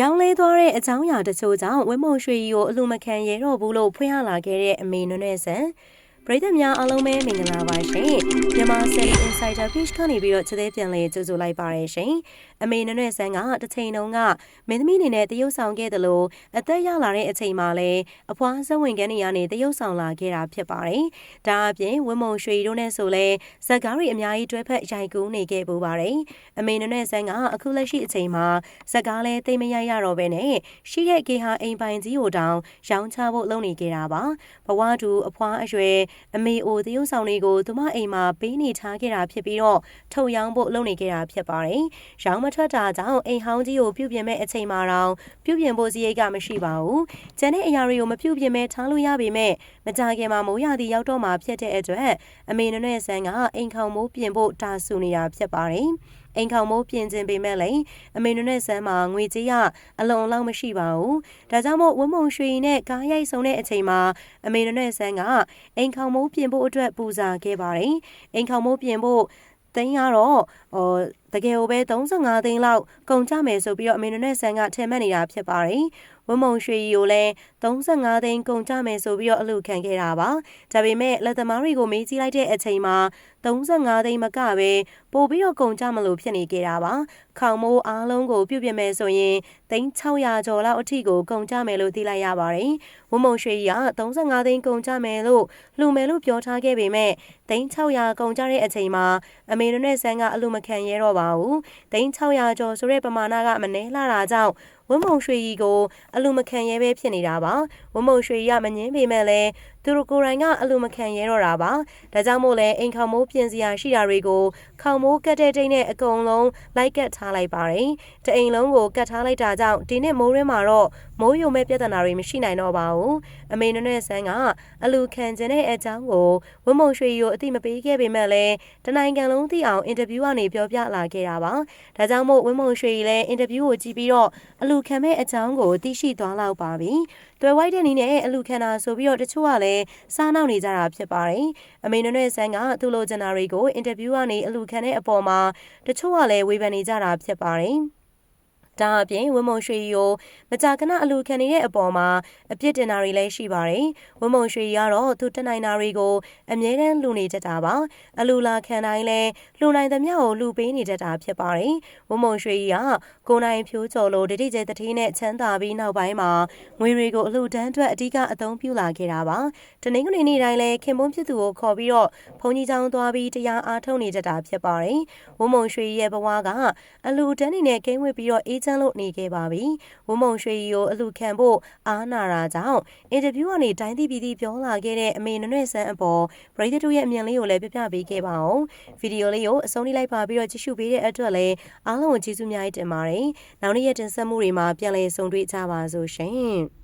ပြောင်းလဲသွားတဲ့အကြောင်းအရာတချို့ကြောင့်ဝင်းမုံရွှေရီကိုအလူမခံရတော့ဘူးလို့ဖွင့်ဟလာခဲ့တဲ့အမေနွနဲ့ဆန် ပရိသတ်များအားလုံးပဲမင်္ဂလာပါရှင်မြန်မာ Selly Insider Page ကနေပြီးတော့ချက်သေးပြန်လဲကြိုဆိုလိုက်ပါရရှင်အမေနွနဲ့ဆန်ကတစ်ချိန်တုန်းကမင်းသမီးအနေနဲ့တရုတ်ဆောင်ခဲ့တယ်လို့အသက်ရလာတဲ့အချိန်မှာလဲအဖွားစဝင်ကန်းနေရနေတရုတ်ဆောင်လာခဲ့တာဖြစ်ပါတယ်ဒါအပြင်ဝင်းမုံရွှေရီတို့နဲ့ဆိုလဲဇက်ကားတွေအများကြီးတွဲဖက်ရိုက်ကူးနေခဲ့ပူပါတယ်အမေနွနဲ့ဆန်ကအခုလက်ရှိအချိန်မှာဇက်ကားလဲတိတ်မရရတော့ပဲနဲ့ရှိတဲ့ကေဟာအိမ်ပိုင်ကြီးကိုတောင်ရောင်းချဖို့လုပ်နေကြတာပါဘဝတူအဖွားအရွယ်အမေအိုတရုတ်ဆောင်တွေကိုသူမအိမ်မှာပေးနေထားခဲ့တာဖြစ်ပြီးတော့ထုတ်ရောင်းဖို့လုပ်နေခဲ့တာဖြစ်ပါတယ်။ရောင်းမထွက်တာကြောင့်အိမ်ဟောင်းကြီးကိုပြုပြင်မဲ့အချိန်မှာတော့ပြုပြင်ဖို့စရိတ်ကမရှိပါဘူး။ကျန်တဲ့အရာတွေကိုမပြုပြင်မဲ့ထားလို့ရပေမဲ့မကြခင်မှာမိုးရသည်ရောက်တော့မှဖြစ်တဲ့အတွက်အမေနွနဲ့ဆန်းကအိမ်ခေါင်မိုးပြင်ဖို့တာဆူနေတာဖြစ်ပါတယ်။ အိမ်ခေါင်မိုးပြင်ခြင်းပေမဲ့လည်းအမေနွနဲ့ဆန်းမှာငွေကြေးရအလုံအလောက်မရှိပါဘူး။ဒါကြောင့်မို့ဝင်းမုံရွှေနဲ့ကားရိုက်ဆုံးတဲ့အချိန်မှာအမေနွနဲ့ဆန်းကအိမ်ခေါင်မိုးပြင်ဖို့အတွက်ပူဇာခဲ့ပါတယ်။အိမ်ခေါင်မိုးပြင်ဖို့သိန်းကတော့ဟိုတကယ်ကိုပဲ35သိန်းလောက်ကုန်ကြမယ်ဆိုပြီးတော့အမေနဲ့ဆန်ကထင်မှတ်နေတာဖြစ်ပါတယ်ဝမုံရွှေရီကိုလည်း35သိန်းကုန်ကြမယ်ဆိုပြီးတော့အလူခံခဲ့တာပါဒါပေမဲ့လက်သမားတွေကိုမေးကြည့်လိုက်တဲ့အချိန်မှာ35သိန်းမကပဲပို့ပြီးတော့ကုန်ကြမလို့ဖြစ်နေကြတာပါခေါင်မိုးအားလုံးကိုပြုတ်ပြမယ်ဆိုရင်သိန်း600ကျော်လောက်အထိကိုကုန်ကြမယ်လို့သိလိုက်ရပါတယ်ဝမုံရွှေရီက35သိန်းကုန်ကြမယ်လို့လှူမယ်လို့ပြောထားခဲ့ပေမဲ့သိန်း600ကုန်ကြတဲ့အချိန်မှာအမေနဲ့ဆန်ကအလူမခံရဲတော့ပါဘူး။သိန်း600ကျော်ဆိုတဲ့ပမာဏကမနှဲလာတာကြောင့် ဝင်းမုံရွှေကြီးကိုအလူမခံရဲပဲဖြစ်နေတာပါ။ဝင်းမုံရွှေကြီးကမငင်းပေမဲ့လည်းသူတို့ကိုယ်တိုင်ကအလူမခံရဲတော့တာပါ။ဒါကြောင့်မို့လဲအိမ်ခေါမိုးပြင်စရာရှိတာတွေကိုခေါမိုးကတ်တဲ့တိတ်နဲ့အကုန်လုံးလိုက်ကတ်ထားလိုက်ပါတယ်။တအိမ်လုံးကိုကတ်ထားလိုက်တာကြောင့်ဒီနေ့မိုးရင်းမှာတော့မိုးယုံမဲ့ပြဿနာတွေမရှိနိုင်တော့ပါဘူး။အမေနွနဲ့ဆန်းကအလူခံခြင်းတဲ့အကြောင်းကိုဝင်းမုံရွှေကြီးကိုအတိမပေးခဲ့ပေမဲ့လည်းတနိုင်ငံလုံးသိအောင်အင်တာဗျူးကနေပြောပြလာခဲ့တာပါ။ဒါကြောင့်မို့ဝင်းမုံရွှေကြီးလည်းအင်တာဗျူးကိုကြည့်ပြီးတော့အလူခံမဲ့အကြောင်းကိုသိရှိသွားလောက်ပါပြီ။တွယ်ဝိုက်တဲ့နည်းနဲ့အလူခံတာဆိုပြီးတော့တချို့ကလည်းစားနောက်နေကြတာဖြစ်ပါတယ်။အမေနွနဲ့ဆန်းကသူ့လိုချင်တာတွေကိုအင်တာဗျူးကနေအလူခံတဲ့အပေါ်မှာတချို့ကလည်းဝေဖန်နေကြတာဖြစ်ပါတယ်။ ဒါအပြင်ဝင်းမုံရွှေရီကိုမကြာခဏအလူခံနေတဲ့အပေါ်မှာအပြစ်တင်တာတွေလည်းရှိပါတယ်။ဝင်းမုံရွှေရီကတော့သူတက်နိုင်တာတွေကိုအမြဲတမ်းလူနေတတ်တာပါ။အလူလာခံတိုင်းလဲလူနိုင်သမျှကိုလူပေးနေတတ်တာဖြစ်ပါတယ်။ဝင်းမုံရွှေရီကကိုနိုင်ဖြိုးကျော်လိုဒတိကျတတိနဲ့ချမ်းသာပြီးနောက်ပိုင်းမှာငွေတွေကိုအလူတန်းအတွက်အဓိကအသုံးပြုလာခဲ့တာပါ။တနင်္ဂနွေနေ့တိုင်းလဲခင်မုန်းဖြစ်သူကိုခေါ်ပြီးတော့ဘုန်းကြီးကျောင်းသွားပြီးတရားအားထုတ်နေတတ်တာဖြစ်ပါတယ်။ဝင်းမုံရွှေရီရဲ့ဘဝကအလူတန်းနေနဲ့ကိန်းဝစ်ပြီးတော့အေးချမ်းလို့နေခဲ့ပါပြီ။ဝုံမုံရွှေရီကိုအလူခံဖို့အားနာတာကြောင့်အင်တာဗျူးကနေတိုင်းသိပြည်သိပြောလာခဲ့တဲ့အမေနွဲ့ဆန်းအပေါ်ပရိသတ်တို့ရဲ့အမြင်လေးကိုလည်းပြပြပေးခဲ့ပါအောင်။ဗီဒီယိုလေးကိုအဆုံးထိလိုက်ပါပြီးတော့ကြည့်ရှုပေးတဲ့အတွက်လည်းအားလုံးကိုကျေးဇူးများတင်ပါတယ်။နောက်နေ့ရက်တင်ဆက်မှုတွေမှာပြန်လည်ဆုံတွေ့ကြပါစို့ရှင်။